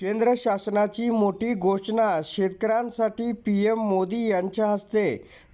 केंद्र शासनाची मोठी घोषणा शेतकऱ्यांसाठी पी एम मोदी यांच्या हस्ते.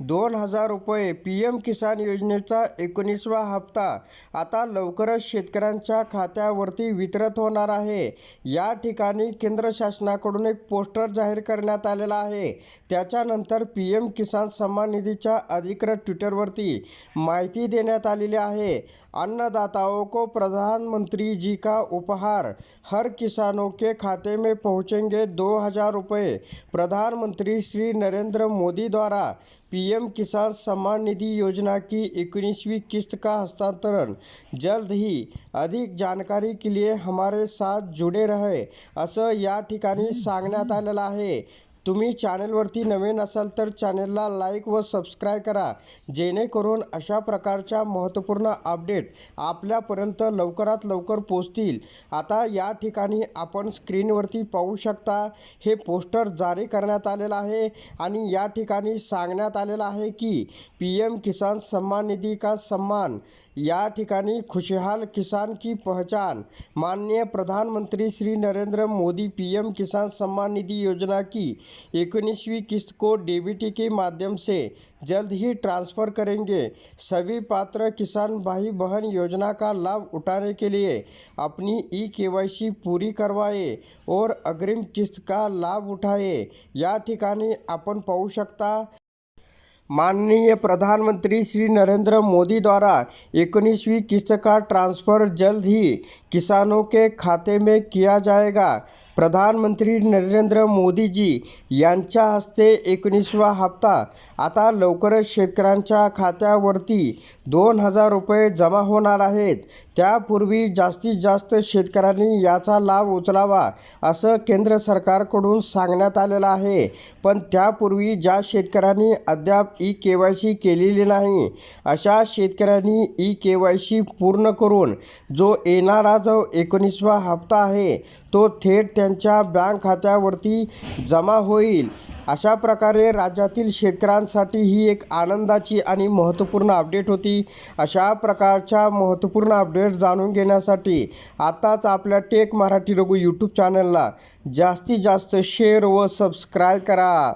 दोन हजार रुपये पी एम किसान योजनेचा एकोणीसवा हप्ता आता लवकरच शेतकऱ्यांच्या खात्यावरती वितरित होणार आहे. या ठिकाणी केंद्र शासनाकडून एक पोस्टर जाहीर करण्यात आलेला आहे. त्याच्यानंतर पी एम किसान सन्मान निधीच्या अधिकृत ट्विटरवरती माहिती देण्यात आलेली आहे. अन्नदाताओं को प्रधानमंत्री जी का उपहार. हर किसानों के खाते में पहुंचेंगे दो हजार रुपये। प्रधानमंत्री श्री नरेंद्र मोदी द्वारा पीएम किसान सम्मान निधि योजना की इक्कीसवीं किस्त का हस्तांतरण। जल्द ही अधिक जानकारी के लिए हमारे साथ जुड़े रहे। असं या ठिकाणी सांगण्यात आलेलं आहे। तुम्ही चॅनलवरती नवीन असाल तर चॅनलला लाईक व सबस्क्राईब करा जेणेकरून अशा प्रकारच्या महत्त्वपूर्ण अपडेट आपल्यापर्यंत लवकरात लवकर पोचतील आता या ठिकाणी आपण स्क्रीनवरती पाहू शकता हे पोस्टर जारी करण्यात आलेलं आहे आणि या ठिकाणी सांगण्यात आलेलं आहे की पी एम किसान सन्मान निधी का सन्मान? या ठिकाणी खुशहाल किसान की पहचान? माननीय प्रधानमंत्री श्री नरेंद्र मोदी पीएम किसान सम्मान निधी योजना की इक्कीसवीं किस्त को डीबीटी के माध्यम से जल्द ही ट्रांसफ़र करेंगे। सभी पात्र किसान भाई बहन योजना का लाभ उठाने के लिए अपनी ई के पूरी करवाए और अग्रिम किस्त का लाभ उठाए। या ठिकाने अपन पाहू शकता माननीय प्रधानमंत्री श्री नरेंद्र मोदी द्वारा इक्कीसवीं किस्त का ट्रांसफ़र जल्द ही किसानों के खाते में किया जाएगा। प्रधानमंत्री नरेंद्र मोदी जी यांच्या हस्ते एकोणीसवा हप्ता। आता लवकरच शेतकऱ्यांच्या खात्यावरती दोन हजार रुपये जमा होणार आहेत. त्यापूर्वी जास्तीत जास्त शेतकऱ्यांनी याचा लाभ उचलावा असं केंद्र सरकारकडून सांगण्यात आलेलं आहे. पण त्यापूर्वी ज्या शेतकऱ्यांनी अद्याप ई के वाय सी केलेली नाही अशा शेतकऱ्यांनी ई के वाय सी पूर्ण करून जो येणारा जो एकोणीसवा हप्ता आहे तो थेट त्यांच्या बँक खात्यावरती जमा होईल. अशा प्रकारे राज्यातील शेतकऱ्यांसाठी ही एक आनंदाची आणि महत्त्वपूर्ण अपडेट होती. अशा प्रकारच्या महत्त्वपूर्ण अपडेट जाणून घेण्यासाठी आताच आपल्या टेक मराठी रघु यूट्यूब चॅनलला जास्तीत जास्त शेअर व सबस्क्राईब करा.